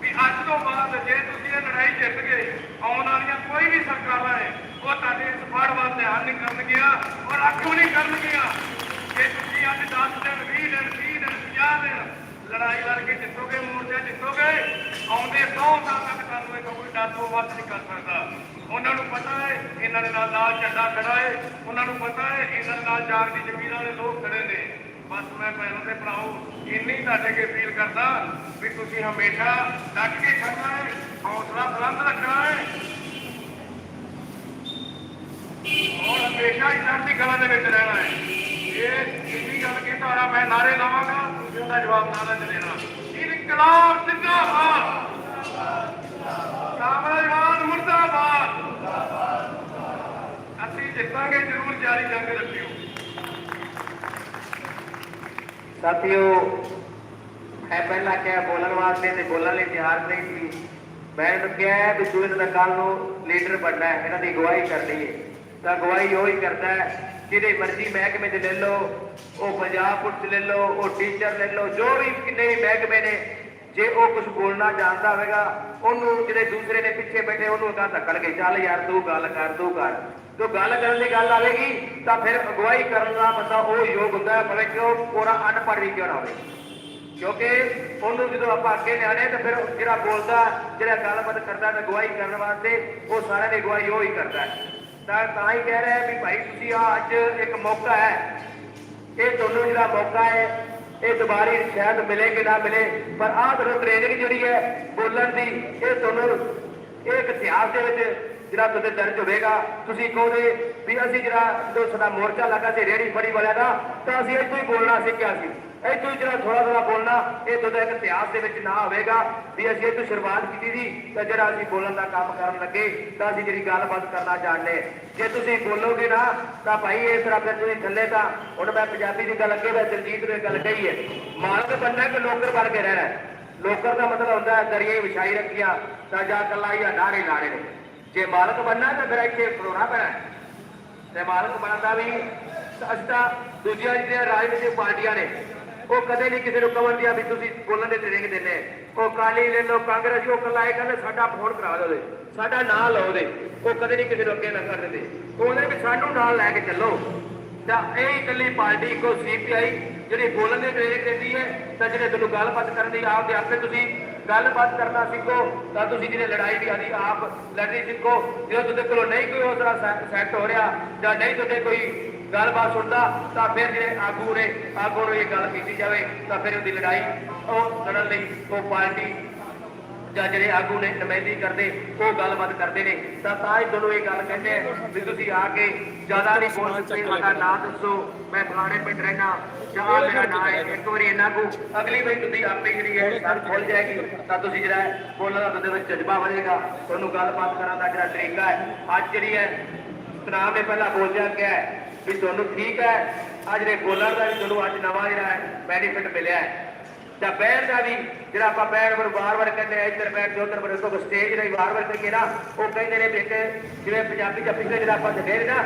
ਵੀ ਅੱਜ ਤੋਂ ਬਾਅਦ ਜੇ ਤੁਸੀਂ ਇਹ ਲੜਾਈ ਜਿੱਤ ਗਏ, ਆਉਣ ਵਾਲੀਆਂ ਕੋਈ ਵੀ ਸਰਕਾਰਾਂ ਹੈ ਉਹ ਤੁਹਾਡੇ ਇਸ ਫੜ ਵੱਲ ਧਿਆਨ ਨਹੀਂ ਕਰਨਗੀਆਂ ਔਰ ਅੱਖੋਂ ਨਹੀਂ ਕਰਨਗੀਆਂ ਜੇ ਤੁਸੀਂ ਅੱਜ 10 ਦਿਨ 20 ਦਿਨ 30 ਦਿਨ 50 ਦਿਨ ਲੜਾਈ ਲੜ ਕੇ ਜਿੱਤੋਗੇ, ਮੋਰਚਾ ਜਿੱਤੋਗੇ, ਆਉਂਦੇ 100 ਸਾਲ ਤੱਕ ਤੁਹਾਨੂੰ ਇਹ ਕੋਈ ਡਰ ਵੱਧ ਨਹੀਂ ਕਰ ਸਕਦਾ। ਉਹਨਾਂ ਨੂੰ ਪਤਾ ਹੈ, ਇਹਨਾਂ ਦੇ ਨਾਲ ਲਾਲ ਝੰਡਾ ਖੜਾ ਹੈ। ਉਹਨਾਂ ਨੂੰ ਪਤਾ ਹੈ, ਇਹਨਾਂ ਦੇ ਨਾਲ ਜਾਗ ਦੀ ਜ਼ਮੀਨ ਵਾਲੇ ਲੋਕ ਖੜੇ ਨੇ। ਬਸ ਮੈਂ ਭੈਣਾਂ ਤੇ ਭਰਾਓ, ਇੰਨੀ ਤੁਹਾਡੇ ਅੱਗੇ ਅਪੀਲ ਕਰਦਾ ਵੀ ਤੁਸੀਂ ਹਮੇਸ਼ਾ ਡੱਟ ਕੇ ਖੜਨਾ ਹੈ, ਹੌਸਲਾ ਬੁਲੰਦ ਰੱਖਣਾ ਹੈ। ਔਰ ਹਮੇਸ਼ਾ ਹੀ ਚੜ੍ਹਦੀ ਕਲਾ ਦੇ ਵਿੱਚ ਰਹਿਣਾ ਹੈ। ਇਹ ਇੰਨੀ ਗੱਲ ਕਿ ਤੁਹਾਡਾ ਮੈਂ ਨਾਰੇ ਲਾਵਾਂਗਾ ਤੁਸੀਂ ਉਹਦਾ ਜਵਾਬ ਨਾ ਨਾ ਦੇਣਾ ਇਨਕਲਾਬ ਜ਼ਿੰਦਾਬਾਦ। ਸਾਮਰਾਜਵਾਦ ਮੁਰਦਾਬਾਦ। ਅਸੀਂ ਜਿੱਤਾਂਗੇ, ਜ਼ਰੂਰ ਜਾਰੀ ਜੰਗ ਰੱਖਿਓ। ਸਾਥੀਓ, ਮੈਂ ਪਹਿਲਾਂ ਕਿਹਾ, ਬੋਲਣ ਵਾਸਤੇ ਤੇ ਬੋਲਣ ਲਈ ਤਿਆਰ ਨਹੀਂ ਸੀ। ਮੈਂ ਇਹਨੂੰ ਕਿਹਾ ਵੀ ਤੂੰ ਇਹਨਾਂ ਦਾ ਕੱਲ ਨੂੰ ਲੀਡਰ ਬਣਨਾ ਹੈ, ਇਹਨਾਂ ਦੀ ਅਗਵਾਈ ਕਰਨੀ ਹੈ ਤਾਂ ਅਗਵਾਈ ਉਹ ਹੀ ਕਰਦਾ ਹੈ, ਜਿਹਦੇ ਮਰਜ਼ੀ ਮਹਿਕਮੇ 'ਚ ਲੈ ਲਓ, ਉਹ ਪੰਜਾਬ ਪੁਲਿਸ ਲੈ ਲਓ, ਉਹ ਟੀਚਰ ਲੈ ਲਓ, ਜੋ ਵੀ ਕਿੰਨੇ ਵੀ ਮਹਿਕਮੇ ਨੇ, ਜੇ ਉਹ ਕੁਝ ਬੋਲਣਾ ਜਾਣਦਾ ਹੋਵੇਗਾ, ਉਹਨੂੰ ਜਿਹੜੇ ਦੂਸਰੇ ਨੇ ਪਿੱਛੇ ਬੈਠੇ, ਉਹਨੂੰ ਕਹਾਂ ਧੱਕਣ ਕੇ ਚੱਲ ਯਾਰ ਤੂੰ ਗੱਲ ਕਰ, ਤੂੰ ਕਰ। ਤੋ ਗੱਲ ਕਰਨ ਦੀ ਗੱਲ ਆਵੇਗੀ, ਤਾਂ ਫਿਰ ਅਗਵਾਈ ਕਰਨ ਦਾ ਬੰਦਾ ਉਹ ਯੋਗ ਹੁੰਦਾ ਹੈ, ਭਾਵੇਂ ਕਿ ਉਹ ਪੂਰਾ ਅਨਪੜ੍ਹ ਵੀ ਕਿਉਂ ਨਾ ਹੋਵੇ। ਕਿਉਂਕਿ ਉਹਨੂੰ ਜਦੋਂ ਆਪਾਂ ਅੱਗੇ ਲਿਆਣੇ ਤਾਂ ਫਿਰ ਜਿਹੜਾ ਬੋਲਦਾ, ਜਿਹੜਾ ਗੱਲਬਾਤ ਕਰਦਾ ਤੇ ਅਗਵਾਈ ਕਰਨ ਵਾਸਤੇ ਉਹ ਸਾਰਿਆਂ ਦੀ ਅਗਵਾਈ ਉਹ ਹੀ ਕਰਦਾ ਹੈ। ਤਾਂ ਤਾਂ ਹੀ ਕਹਿ ਰਿਹਾ ਵੀ ਭਾਈ ਤੁਸੀਂ ਆ ਅੱਜ ਇੱਕ ਮੌਕਾ ਹੈ। ਇਹ ਤੁਹਾਨੂੰ ਜਿਹੜਾ ਮੌਕਾ ਹੈ, ਇਹ ਦੁਬਾਰੀ ਸ਼ਾਇਦ ਮਿਲੇ ਕਿ ਨਾ ਮਿਲੇ, ਪਰ ਆਹ ਤੁਹਾਨੂੰ ਟ੍ਰੇਨਿੰਗ ਜਿਹੜੀ ਹੈ ਬੋਲਣ ਦੀ, ਇਹ ਤੁਹਾਨੂੰ ਇਹ ਇੱਕ ਇਤਿਹਾਸ ਦੇ ਵਿੱਚ ਜਿਹੜਾ ਤੁਹਾਡੇ ਦਰਜ ਹੋਵੇਗਾ। ਤੁਸੀਂ ਕਹੋਗੇ ਵੀ ਅਸੀਂ ਜਿਹੜਾ ਜਦੋਂ ਸਾਡਾ ਮੋਰਚਾ ਲੱਗਾ ਸੀ ਰੇੜੀ ਫੜੀ ਵਾਲਿਆਂ ਦਾ, ਤਾਂ ਅਸੀਂ ਇੱਥੋਂ ਹੀ ਬੋਲਣਾ ਸਿੱਖਿਆ ਸੀ। ਇੱਥੋਂ ਜਿਹੜਾ ਥੋੜਾ ਥੋੜਾ ਬੋਲਣਾ ਇਹ ਤੁਹਾਡਾ ਇੱਕ ਇਤਿਹਾਸ ਦੇ ਵਿੱਚ ਨਾ ਹੋਵੇਗਾ ਵੀ ਅਸੀਂ ਇੱਥੋਂ ਸ਼ੁਰੂਆਤ ਕੀਤੀ ਸੀ, ਤਾਂ ਜਿਹੜਾ ਅਸੀਂ ਬੋਲਣ ਦਾ ਕੰਮ ਕਰਨ ਲੱਗੇ, ਤਾਂ ਅਸੀਂ ਜਿਹੜੀ ਗੱਲਬਾਤ ਕਰਨਾ ਜਾਣਦੇ ਜੇ ਤੁਸੀਂ ਬੋਲੋਗੇ ਨਾ, ਤਾਂ ਭਾਈ ਇਸ ਤਰ੍ਹਾਂ ਫਿਰ ਤੁਸੀਂ ਥੱਲੇ ਤਾਂ, ਹੁਣ ਮੈਂ ਪੰਜਾਬੀ ਦੀ ਗੱਲ ਅੱਗੇ, ਮੈਂ ਦਿਲਜੀਤ ਨੂੰ ਗੱਲ ਕਹੀ ਹੈ, ਮਾਲਕ ਬੰਦਾ ਕਿ ਨੌਕਰ ਬਣ ਕੇ ਰਹਿਣਾ ਹੈ। ਨੌਕਰ ਦਾ ਮਤਲਬ ਹੁੰਦਾ ਹੈ ਦਰਿਏ ਵਿਛਾਈ ਰੱਖੀਆਂ, ਤਾਂ ਜਾ ਕੱਲਾ ਹੀ ਡਾਰੇ ਲਾੜੇ ਨੇ। ਜੇ ਮਾਲਕ ਬੰਨਾ ਤਾਂ ਫਿਰ ਇੱਥੇ ਖਲੋਣਾ ਪੈਣਾ ਤੇ ਮਾਲਕ ਬਣਦਾ ਵੀ ਅਸੀਂ ਤਾਂ ਦੂਜੀਆਂ ਜਿਹੜੀਆਂ ਰਾਜਨੀਤਿਕ ਪਾਰਟੀਆਂ ਨੇ ਉਹ ਕਦੇ ਨਹੀਂ ਕਿਸੇ ਨੂੰ ਕਵਰਦੀ ਆ ਵੀ ਤੁਸੀਂ ਬੋਲਣ ਦੇ ਟ੍ਰੇਨਿੰਗ ਦਿੰਦੇ ਉਹ ਕਾਲੀ ਲੈ ਲੋ ਕਾਂਗਰਸ ਉਹ ਕਲਾਏ ਕਹਿੰਦੇ ਸਾਡਾ ਫੋਨ ਕਰਾ ਦਿਓ ਉਹਦੇ। ਸਾਡਾ ਨਾਂ ਲਓ ਦੇ ਉਹ ਕਦੇ ਨਹੀਂ ਕਿਸੇ ਨੂੰ ਅੱਗੇ ਨਾ ਕਰ ਦਿੰਦੇ। ਉਹਨੇ ਵੀ ਸਾਨੂੰ ਨਾਲ ਲੈ ਕੇ ਚੱਲੋ। ਤਾਂ ਇਹ ਇਕੱਲੀ ਪਾਰਟੀ ਕੋ ਸੀਪੀਆਈ ਜਿਹੜੀ ਬੋਲਣ ਦੇ ਟ੍ਰੇਨਿੰਗ ਦਿੰਦੀ ਹੈ, ਤਾਂ ਜਿਹੜੇ ਤੁਹਾਨੂੰ ਗੱਲਬਾਤ ਕਰਨ ਦੀ ਆਪ ਦੇ ਆਪੇ ਤੁਸੀਂ ਗੱਲਬਾਤ ਕਰਨਾ ਸਿੱਖੋ, ਤਾਂ ਤੁਸੀਂ ਜਿਹਨੇ ਲੜਾਈ ਦੀ ਆਦੀ, ਆਪ ਲੜਨੀ ਸਿੱਖੋ। ਜਦੋਂ ਤੁਹਾਡੇ ਕੋਲੋਂ ਨਹੀਂ ਕੋਈ ਹੌਸਲਾ ਸੈੱਟ ਹੋ ਰਿਹਾ, ਜਾਂ ਨਹੀਂ ਤੁਹਾਡੇ ਕੋਈ ਗੱਲਬਾਤ ਸੁਣਦਾ ਤਾਂ ਫਿਰ ਜਿਹੜੇ ਆਗੂ ਨੇ ਆਗੂ ਨੂੰ ਇਹ ਗੱਲ ਕੀਤੀ ਜਾਵੇ ਤਾਂ ਫਿਰ ਉਹਦੀ ਲੜਾਈ ਉਹ ਲੜਨ ਲਈ ਉਹ ਪਾਰਟੀ ਜਾਂ ਜਿਹੜੇ ਆਗੂ ਨੇ ਨੁਮਾਇੰਦਗੀ ਕਰਦੇ ਉਹ ਗੱਲਬਾਤ ਕਰਦੇ ਨੇ। ਤਾਂ ਤਾਂ ਹੀ ਤੁਹਾਨੂੰ ਇਹ ਗੱਲ ਕਹਿੰਦੇ ਵੀ ਤੁਸੀਂ ਆ ਕੇ ਜ਼ਿਆਦਾ ਨਹੀਂ ਬੋਲ ਸਕਦੇ ਤੁਹਾਡਾ ਨਾਂ ਦੱਸੋ ਮੈਂ ਫਲਾਣੇ ਪਿੰਡ ਰਹਿਣਾ ਜਾਂ ਮੇਰਾ ਨਾਂ ਹੈ ਇੱਕ ਵਾਰੀ ਇਹਨਾਂ ਕੋ ਅਗਲੀ ਵਾਰੀ ਤੁਸੀਂ ਆਪੇ ਜਿਹੜੀ ਹੈ ਸਰ ਖੁੱਲ ਜਾਏਗੀ। ਤਾਂ ਤੁਸੀਂ ਜਿਹੜਾ ਬੋਲਣ ਦਾ ਤੁਹਾਡੇ ਵਿੱਚ ਜਜ਼ਬਾ ਵਧੇਗਾ। ਤੁਹਾਨੂੰ ਗੱਲਬਾਤ ਕਰਨ ਦਾ ਜਿਹੜਾ ਤਰੀਕਾ ਹੈ ਅੱਜ ਜਿਹੜੀ ਹੈ ਤਨਾਮ ਨੇ ਪਹਿਲਾਂ ਬੋਲਿਆ ਗਿਆ ਹੈ। ਵੀ ਤੁਹਾਨੂੰ ਠੀਕ ਹੈ। ਆ ਜਿਹੜੇ ਬੋਲਣ ਦਾ ਵੀ ਤੁਹਾਨੂੰ ਅੱਜ ਨਵਾਂ ਜਿਹੜਾ ਬੈਨੀਫਿਟ ਮਿਲਿਆ ਹੈ। ਜਾਂ ਬਹਿਣ ਦਾ ਵੀ, ਜਿਹੜਾ ਆਪਾਂ ਬਹਿਣ ਨੂੰ ਵਾਰ-ਵਾਰ ਕਹਿੰਦੇ ਆ, ਇੱਧਰ ਬੈਠ ਜੋ ਉੱਧਰ ਬੈਠ ਤੋਂ ਸਟੇਜ ਨਹੀਂ ਵਾਰ-ਵਾਰ ਕਹੀਏ ਨਾ, ਉਹ ਕਹਿੰਦੇ ਨੇ ਵੀ ਜਿਵੇਂ ਪੰਜਾਬੀ ਜਾਂ ਪਿਛਲੇ ਜਿਹੜਾ ਆਪਾਂ ਦੇਖੇ ਨਾ,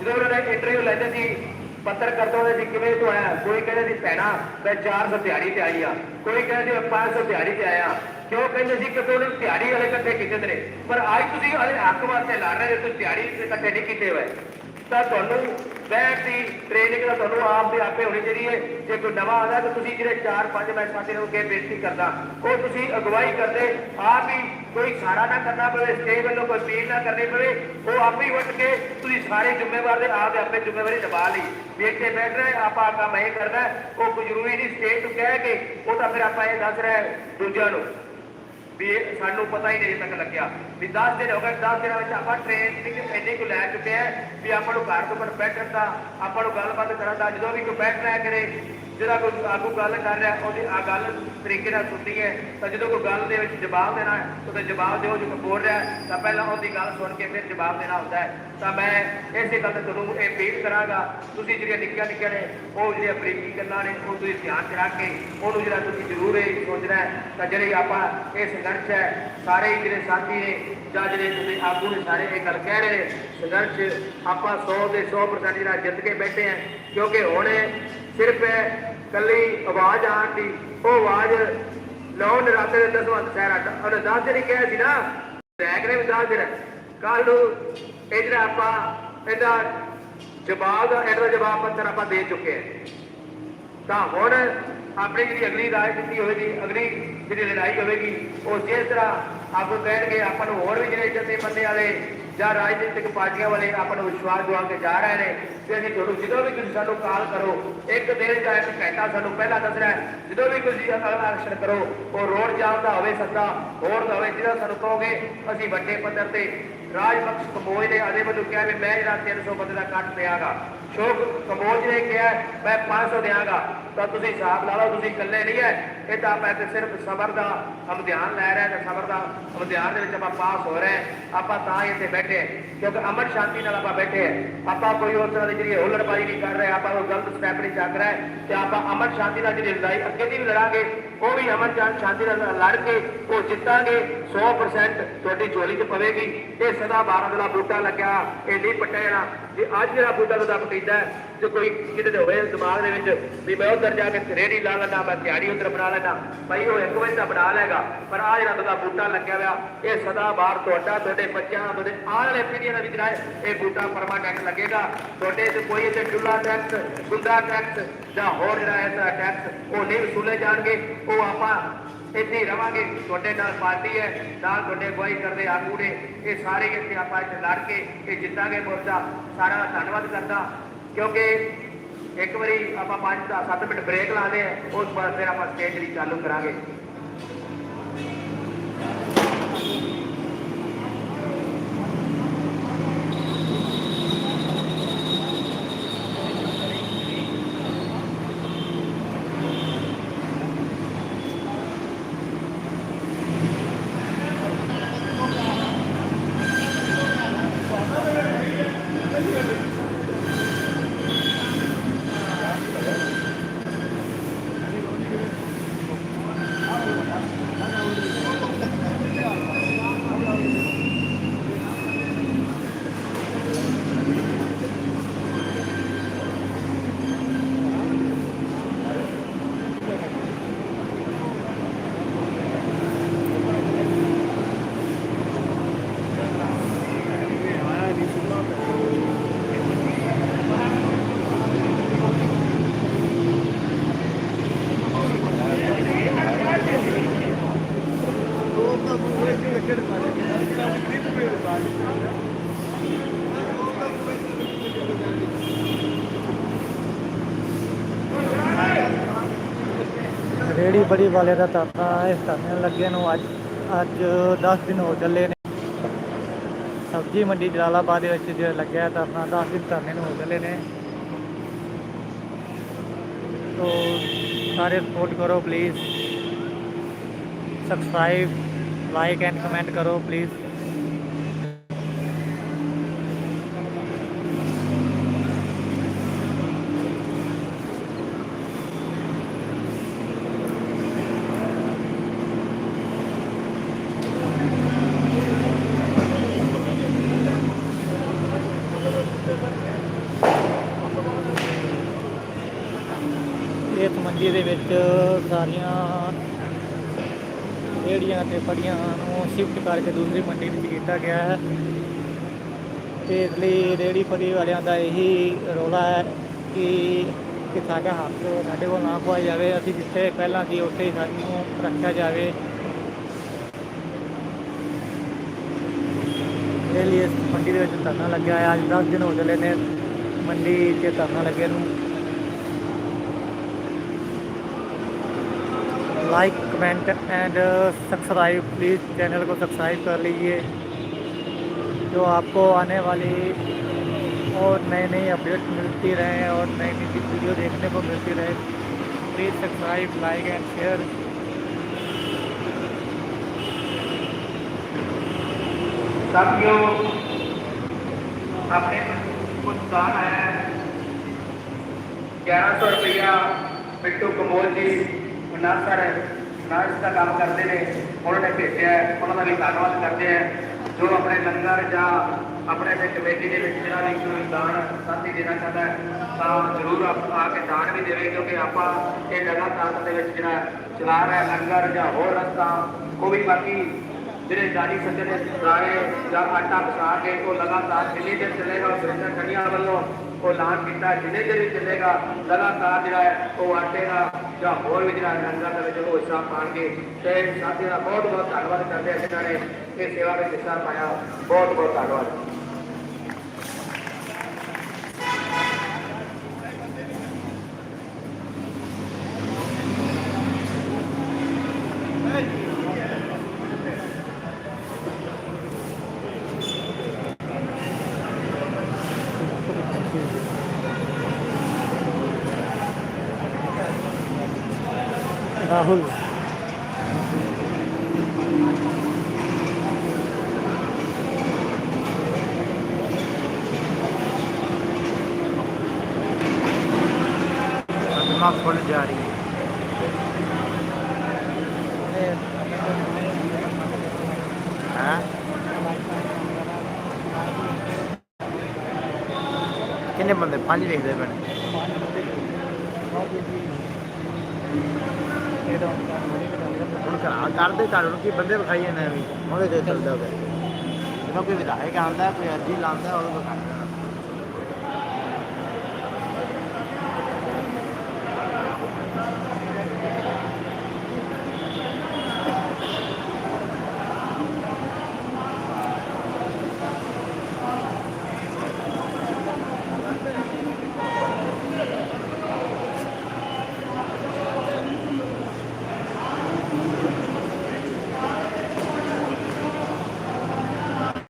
ਜਦੋਂ ਉਹਨਾਂ ਨੇ ਇੰਟਰਵਿਊ ਲੈਂਦੇ ਸੀ ਪੱਤਰਕਾਰ ਤੋਂ ਉਹਦੇ ਸੀ ਕਿਵੇਂ ਤੋਂ ਆਇਆ? ਕੋਈ ਕਹਿੰਦੇ ਸੀ, ਭੈਣਾ, ਮੈਂ 400 ਦਿਹਾੜੀ ਤੇ ਆਈ ਆ। ਕੋਈ ਕਹਿੰਦੇ ਮੈਂ 500 ਦਿਹਾੜੀ ਤੇ ਆਇਆ। ਕਿਉਂ ਕਹਿੰਦੇ ਸੀ ਕਿ ਉਹਨਾਂ ਨੂੰ ਦਿਹਾੜੀ ਵਾਲੇ ਇਕੱਠੇ ਕੀਤੇ ਨੇ? ਪਰ ਅੱਜ ਤੁਸੀਂ ਹਲੇ ਹੱਕ ਵਾਸਤੇ ਲੜ ਰਹੇ ਹੋ ਤੁਸੀਂ ਦਿਹਾੜੀ ਇਕੱਠੇ ਨਹੀਂ ਕੀਤੇ ਹੋਏ। ਤਾਂ ਤੁਹਾਨੂੰ ਬੈਠ ਦੀ ਟ੍ਰੇਨਿੰਗ ਦਾ ਤੁਹਾਨੂੰ ਆਪ ਦੇ ਆਪੇ ਹੋਣੀ ਚਾਹੀਦੀ ਹੈ। ਜੇ ਕੋਈ ਨਵਾਂ ਆਦਾ ਤਾਂ ਤੁਸੀਂ ਜਿਹੜੇ 4-5 ਮੈਂ ਸਾਡੇ ਨੂੰ ਅੱਗੇ ਬੇਨਤੀ ਕਰਦਾ, ਉਹ ਤੁਸੀਂ ਅਗਵਾਈ ਕਰਦੇ, ਆਪ ਹੀ ਕੋਈ ਸਾਰਾ ਨਾ ਕਰਨਾ ਪਵੇ, ਸਟੇਜ ਵੱਲੋਂ ਕੋਈ ਪੀੜ ਨਾ ਕਰਨੀ ਪਵੇ, ਉਹ ਆਪ ਹੀ ਉੱਠ ਕੇ ਤੁਸੀਂ ਸਾਰੇ ਜ਼ਿੰਮੇਵਾਰ ਦੇ ਆਪ ਦੇ ਆਪੇ ਜ਼ਿੰਮੇਵਾਰੀ ਨਿਭਾ ਲਈ। ਵੀ ਇੱਥੇ ਬੈਠ ਰਹੇ, ਆਪਾਂ ਕੰਮ ਇਹ ਕਰਨਾ, ਉਹ ਕੋਈ ਜ਼ਰੂਰੀ ਨਹੀਂ ਸਟੇਜ ਤੋਂ ਕਹਿ ਕੇ, ਉਹ ਤਾਂ ਫਿਰ ਆਪਾਂ ਇਹ ਦੱਸ ਰਹੇ ਦੂਜਿਆਂ ਨੂੰ। ਵੀ ਸਾਨੂੰ ਪਤਾ ਹੀ ਨਹੀਂ ਅਜੇ ਤੱਕ ਲੱਗਿਆ। ਵੀ 10 ਦਿਨ ਹੋ ਗਏ 10 ਦਿਨਾਂ ਵਿੱਚ ਆਪਾਂ ਟ੍ਰੇਨਿੰਗ ਇੰਨੀ ਕੁ ਲੈ ਚੁੱਕੇ ਆ ਵੀ ਆਪਾਂ ਨੂੰ ਘਰ ਤੋਂ ਘਰ ਬੈਠਣ ਦਾ, ਆਪਾਂ ਨੂੰ ਗੱਲਬਾਤ ਕਰਨ ਦਾ, ਜਦੋਂ ਵੀ ਕੋਈ ਬੈਠ ਰਿਹਾ ਕਰੇ ਜਿਹੜਾ ਕੋਈ ਆਗੂ ਗੱਲ ਕਰ ਰਿਹਾ, ਉਹਦੀ ਆ ਗੱਲ ਤਰੀਕੇ ਨਾਲ ਸੁਣਨੀ ਹੈ, ਤਾਂ ਜਦੋਂ ਕੋਈ ਗੱਲ ਦੇ ਵਿੱਚ ਜਵਾਬ ਦੇਣਾ ਹੈ ਉਹਦੇ ਜਵਾਬ ਦਿਓ ਜੋ ਬੋਲ ਰਿਹਾ ਤਾਂ ਪਹਿਲਾਂ ਉਹਦੀ ਗੱਲ ਸੁਣ ਕੇ ਫਿਰ ਜਵਾਬ ਦੇਣਾ ਹੁੰਦਾ ਹੈ। ਤਾਂ ਮੈਂ ਇਸੇ ਗੱਲ ਤੇ ਤੁਹਾਨੂੰ ਇਹ ਅਪੀਲ ਕਰਾਂਗਾ, ਤੁਸੀਂ ਜਿਹੜੀਆਂ ਨਿੱਕੀਆਂ ਨਿੱਕੀਆਂ ਨੇ, ਉਹ ਜਿਹੜੀਆਂ ਬਰੀਕੀ ਗੱਲਾਂ ਨੇ, ਉਹ ਤੁਸੀਂ ਧਿਆਨ ਚ ਰੱਖ ਕੇ, ਉਹਨੂੰ ਜਿਹੜਾ ਤੁਸੀਂ ਜ਼ਰੂਰ ਇਹ ਸੋਚਣਾ ਤਾਂ ਜਿਹੜੇ ਆਪਾਂ ਇਹ ਸੰਘਰਸ਼ ਹੈ, ਸਾਰੇ ਹੀ ਜਿਹੜੇ ਸਾਥੀ ਨੇ, ਜਾਂ ਜਿਹੜੇ ਤੁਸੀਂ ਆਗੂ ਨੇ, ਸਾਰੇ ਇਹ ਗੱਲ ਕਹਿ ਰਹੇ ਨੇ, ਸੰਘਰਸ਼ ਆਪਾਂ 100 ਦੇ 100% ਜਿਹੜਾ ਜਿੱਤ ਕੇ ਬੈਠੇ ਆ ਕਿਉਂਕਿ ਹੁਣ ਸਿਰਫ ਕੱਲੀ ਆਵਾਜ਼ ਆਉਣ ਦੀ, ਉਹ ਆਵਾਜ਼ ਨੌ ਨਰਾਤੇ ਦੇ ਦਸਵਾਂ ਦੁਸਹਿਰਾ ਉਹਨੇ ਦਸ ਦਿਨ ਕਿਹਾ ਸੀ ਨਾ ਰੈਕ ਨੇ ਵੀ ਦਸ ਦਿਨ ਕੱਲ ਨੂੰ ਇਹ ਜਿਹੜਾ ਆਪਾਂ, ਇਹਦਾ ਜਵਾਬ ਦਾ, ਇਹਦਾ ਜਵਾਬ ਪੱਤਰ ਆਪਾਂ ਦੇ ਚੁੱਕੇ ਹਾਂ। ਤਾਂ ਹੁਣ ਆਪਣੀ ਜਿਹੜੀ ਅਗਲੀ ਰਾਜ ਦਿੱਤੀ ਹੋਵੇਗੀ, ਅਗਲੀ ਜਿਹੜੀ ਲੜਾਈ ਹੋਵੇਗੀ, ਉਹ ਜਿਸ ਤਰ੍ਹਾਂ ਆਪੋ ਕਹਿਣਗੇ, ਆਪਾਂ ਨੂੰ ਹੋਰ ਵੀ ਜਿਹੜੇ ਜੱਥੇ ਬੰਦੇ ਵਾਲੇ ਜਾਂ ਰਾਜਨੀਤਿਕ ਪਾਰਟੀਆਂ ਵਾਲੇ ਆਪਾਂ ਨੂੰ ਵਿਸ਼ਵਾਸ ਦਿਵਾ ਕੇ ਜਾ ਰਹੇ ਨੇ ਕਿ ਅਸੀਂ ਤੁਹਾਨੂੰ ਜਦੋਂ ਵੀ ਤੁਸੀਂ ਸਾਨੂੰ ਕਾਲ ਕਰੋ, ਇੱਕ ਦਿਨ ਜਾਂ ਇੱਕ ਘੰਟਾ ਸਾਨੂੰ ਪਹਿਲਾਂ ਦੱਸਣਾ ਹੈ, ਜਦੋਂ ਵੀ ਤੁਸੀਂ ਅਗਲਾ ਐਕਸ਼ਨ ਕਰੋ, ਉਹ ਰੋਡ ਜਾਮ ਦਾ ਹੋਵੇ ਸੱਦਾ ਹੋਰ ਦਾ ਹੋਵੇ ਜਿਹੜਾ ਸਾਨੂੰ ਕਹੋਗੇ, ਅਸੀਂ ਵੱਡੇ ਪੱਧਰ ਤੇ ਰਾਜਪਕਸ਼ ਕੰਬੋਜ ਨੇ ਆਦੇ ਵੱਲੋਂ ਕਿਹਾ ਵੀ ਮੈਂ ਜਿਹੜਾ 300 ਬੰਦੇ ਦਾ ਕੱਟ ਦਿਆਂਗਾ, ਸ਼ੋਕ ਕੰਬੋਜ ਨੇ ਕਿਹਾ, ਮੈਂ 500 ਦਿਆਂਗਾ। ਤਾਂ ਤੁਸੀਂ ਹਿਸਾਬ ਲਾ ਲਓ, ਤੁਸੀਂ ਇਕੱਲੇ ਨਹੀਂ ਹੈ ਇਹ ਤਾਂ ਆਪਾਂ ਇੱਥੇ ਸਿਰਫ ਸਬਰ ਦਾ ਇਮਤਿਹਾਨ ਲੈ ਰਹੇ ਤੇ ਸਬਰ ਦਾ ਇਮਤਿਹਾਨ ਦੇ ਵਿੱਚ ਆਪਾਂ ਪਾਸ ਹੋ ਰਹੇ ਆਪਾਂ ਤਾਂ ਹੀ ਇੱਥੇ ਬੈਠੇ ਕਿਉਂਕਿ ਅਮਰ ਸ਼ਾਂਤੀ ਨਾਲ ਆਪਾਂ ਬੈਠੇ ਹਾਂ। ਆਪਾਂ ਕੋਈ ਉਸ ਤਰ੍ਹਾਂ ਦੀ ਜਿਹੜੀ ਹੁੱਲੜਬਾਜ਼ੀ ਨਹੀਂ ਕਰ ਰਹੇ, ਆਪਾਂ ਕੋਈ ਗਲਤ ਸਟੈਪ ਨਹੀਂ ਚੱਕ ਰਹੇ। ਤੇ ਆਪਾਂ ਅਮਰ ਸ਼ਾਂਤੀ ਨਾਲ ਜਿਹੜੀ ਲੜਾਈ ਅੱਗੇ ਦੀ ਵੀ ਲੜਾਂਗੇ ਉਹ ਵੀ ਅਮਰ ਸ਼ਾਂ- ਸ਼ਾਂਤੀ ਨਾਲ ਲੜ ਕੇ ਉਹ ਜਿੱਤਾਂਗੇ 100% ਤੁਹਾਡੀ ਝੋਲੀ 'ਚ ਪਵੇਗੀ। ਇਹ ਸਦਾ ਬਾਰਾਂ ਦਾ ਬੂਟਾ ਲੱਗਿਆ, ਇਹ ਨਹੀਂ ਪੱਟਿਆ ਜੇ ਅੱਜ ਜਿਹੜਾ ਬੂਟਾ ਤੁਹਾਡਾ ਪਟੀਦਾ ਜੇ ਕੋਈ ਕਿਤੇ ਦੇ ਹੋਵੇ ਦਿਮਾਗ ਦੇ ਵਿੱਚ ਵੀ ਮੈਂ ਉੱਧਰ ਜਾ ਕੇ ਰੇੜੀ ਲਾ ਲੈਣਾ ਮੈਂ ਦਿਹਾੜੀ ਉੱਧਰ ਬਣਾ ਲੈਣਾ ਭਾਈ ਉਹ ਇੱਕ ਵਾਰੀ ਤਾਂ ਬਣਾ ਲੇਗਾ ਪਰ ਆ ਜਿਹੜਾ ਤੁਹਾਡਾ ਬੂਟਾ ਲੱਗਿਆ ਹੋਇਆ ਇਹ ਸਦਾ ਬਾਹਰ ਤੁਹਾਡਾ ਤੁਹਾਡੇ ਬੱਚਿਆਂ ਤੁਹਾਡੇ ਆਉਣ ਵਾਲੇ ਪੀੜ੍ਹੀਆਂ ਦਾ ਵੀ ਜਿਹੜਾ ਹੈ, ਇਹ ਬੂਟਾ ਪਰਮਾਨੈਂਟ ਲੱਗੇਗਾ। ਤੁਹਾਡੇ ਤੇ ਕੋਈ ਇੱਥੇ ਚੁੱਲਾ ਟੈਕਸ ਗੁੰਡਾ ਟੈਕਸ ਜਾਂ ਹੋਰ ਜਿਹੜਾ ਐਸਾ ਟੈਕਸ ਉਹ ਨਹੀਂ ਵਸੂਲੇ ਜਾਣਗੇ ਉਹ ਆਪਾਂ ਇੱਥੇ ਹੀ ਰਵਾਂਗੇ। ਤੁਹਾਡੇ ਨਾਲ ਪਾਰਟੀ ਹੈ, ਨਾਲ ਤੁਹਾਡੇ ਅਗਵਾਈ ਕਰਦੇ ਆਗੂ ਨੇ ਇਹ ਸਾਰੇ ਇੱਥੇ ਆਪਾਂ ਇੱਥੇ ਲੜ ਕੇ ਇਹ ਜਿੱਤਾਂਗੇ ਮੋਰਚਾ ਸਾਰਾ ਧੰਨਵਾਦ ਕਰਦਾ। ਕਿਉਂਕਿ ਇੱਕ ਵਾਰੀ ਆਪਾਂ 5 ਦਾ 7 ਮਿੰਟ ਬ੍ਰੇਕ ਲਾਉਂਦੇ ਆ ਉਸ ਤੋਂ ਬਾਅਦ ਫਿਰ ਆਪਾਂ ਸਟੇਜ ਲਈ ਚਾਲੂ ਕਰਾਂਗੇ। ਰੇੜੀ ਬੜੀ ਵਾਲੇ ਦਾ ਧਰਨਾ ਇਸ ਧਰਨੇ ਲੱਗੇ ਨੂੰ ਅੱਜ ਅੱਜ 10 ਦਿਨ ਹੋ ਚੱਲੇ ਨੇ। ਸਬਜ਼ੀ ਮੰਡੀ ਜਲਾਲਾਬਾਦ ਦੇ ਵਿੱਚ ਜਿਹੜਾ ਲੱਗਿਆ ਧਰਨਾ 10 ਦਿਨ ਧਰਨੇ ਨੂੰ ਹੋ ਚੱਲੇ ਨੇ। ਤੋ ਸਾਰੇ ਸਪੋਰਟ ਕਰੋ please subscribe like and comment ਕਰੋ ਪਲੀਜ਼ ਇਸ ਮੰਡੀ ਦੇ ਵਿੱਚ ਸਾਰੀਆਂ ਰੇੜੀਆਂ ਤੇ ਫੜੀਆਂ ਨੂੰ ਸ਼ਿਫਟ ਕਰਕੇ ਦੂਸਰੀ ਮੰਡੀ ਵਿੱਚ ਕੀਤਾ ਗਿਆ ਹੈ। ਤੇ ਇਸ ਲਈ ਰੇੜੀ ਫੜੀ ਵਾਲਿਆਂ ਦਾ ਇਹੀ ਰੋਲਾ ਹੈ ਕਿ ਕਿ ਸਾਡਾ ਹੱਕ ਸਾਡੇ ਕੋਲ ਨਾ ਪਾਇਆ ਜਾਵੇ। ਅਸੀਂ ਜਿੱਥੇ ਪਹਿਲਾਂ ਸੀ, ਉੱਥੇ ਹੀ ਸਾਨੂੰ ਰੱਖਿਆ ਜਾਵੇ। ਇਹ ਲਈ ਮੰਡੀ ਦੇ ਵਿੱਚ ਧਰਨਾ ਲੱਗਿਆ ਹੈ ਅੱਜ 10 ਦਿਨ ਹੋ ਚਲੇ ਨੇ ਮੰਡੀ 'ਚ ਧਰਨਾ ਲੱਗੇ ਨੂੰ। Like comment and subscribe please channel को सब्सक्राइब कर लीजिए। जो आपको आने वाली और नई नई अपडेट मिलती रहे और नई नई वीडियो देखने को मिलती रहे please subscribe like and share साथियों, आपने कुछ कहा है? ग्यारह सौ रुपया बिट्टू कमोल जी। ਜੀ ਨਾਸਰ ਨਾਸ ਦਾ ਕੰਮ ਕਰਦੇ ਨੇ ਉਹਨਾਂ ਨੇ ਭੇਜਿਆ ਉਹਨਾਂ ਦਾ ਵੀ ਧੰਨਵਾਦ ਕਰਦੇ ਆ ਜੋ ਆਪਣੇ ਲੰਗਰ ਜਾਂ ਆਪਣੇ ਦੇ ਕਮੇਟੀ ਦੇ ਵਿੱਚ ਜਿਹੜਾ ਵੀ ਕੋਈ ਦਾਨ ਸਾਥੀ ਦੇਣਾ ਚਾਹੁੰਦਾ ਹੈ, ਤਾਂ ਜ਼ਰੂਰ ਆ ਕੇ ਦਾਨ ਵੀ ਦੇਵੇ ਕਿਉਂਕਿ ਆਪਾਂ ਇਹ ਲਗਾਤਾਰ ਦੇ ਵਿੱਚ ਜਿਹੜਾ ਚਲਾ ਰਿਹਾ ਲੰਗਰ ਜਾਂ ਹੋਰ ਰਸਤਾ ਉਹ ਵੀ ਬਾਕੀ ਜਿਹੜੇ ਦਾਨੀ ਸੱਜਣ ਨੇ ਰਾਏ ਜਾਂ ਆਟਾ ਪਸਾ ਕੇ ਉਹ ਲਗਾਤਾਰ ਜਿੰਨੀ ਦੇਰ ਚੱਲੇਗਾ ਸੁਰਿੰਦਰ ਕਣੀਆਂ ਵੱਲੋਂ ਉਹ ਐਲਾਨ ਕੀਤਾ, ਜਿੰਨੇ ਦੇਰ ਵੀ ਚੱਲੇਗਾ, ਲਗਾਤਾਰ ਜਿਹੜਾ ਹੈ, ਉਹ ਆਟੇ ਦਾ ਜਾਂ ਹੋਰ ਵੀ ਜਿਹੜਾ ਲੰਗਰ ਦੇ ਵਿੱਚ ਉਹ ਹਿੱਸਾ ਪਾਣਗੇ। ਤੇ ਸਾਥੀ ਦਾ ਬਹੁਤ ਬਹੁਤ ਧੰਨਵਾਦ ਕਰਦੇ ਹਾਂ ਜਿਨ੍ਹਾਂ ਨੇ ਇਹ ਸੇਵਾ ਵਿੱਚ ਹਿੱਸਾ ਪਾਇਆ। ਬਹੁਤ ਬਹੁਤ ਧੰਨਵਾਦ। ਕਿੰਨੇ ਬੰਦੇ? ਪੰਜ ਲਿਖਦੇ ਪੈਣੇ ਹੁਣ ਕਰਦੇ ਕਾਰਨ ਕਿ ਬੰਦੇ ਵਿਖਾਈ ਜਾਂਦੇ ਆ ਵੀ? ਉਹਦੇ ਤੇ ਚੱਲਦਾ ਹੋਵੇ ਜਦੋਂ ਕੋਈ ਵਿਧਾਇਕ ਆਉਂਦਾ, ਕੋਈ ਅਰਜੀ ਲਾਉਂਦਾ, ਉਹਦੇ ਕੋਲ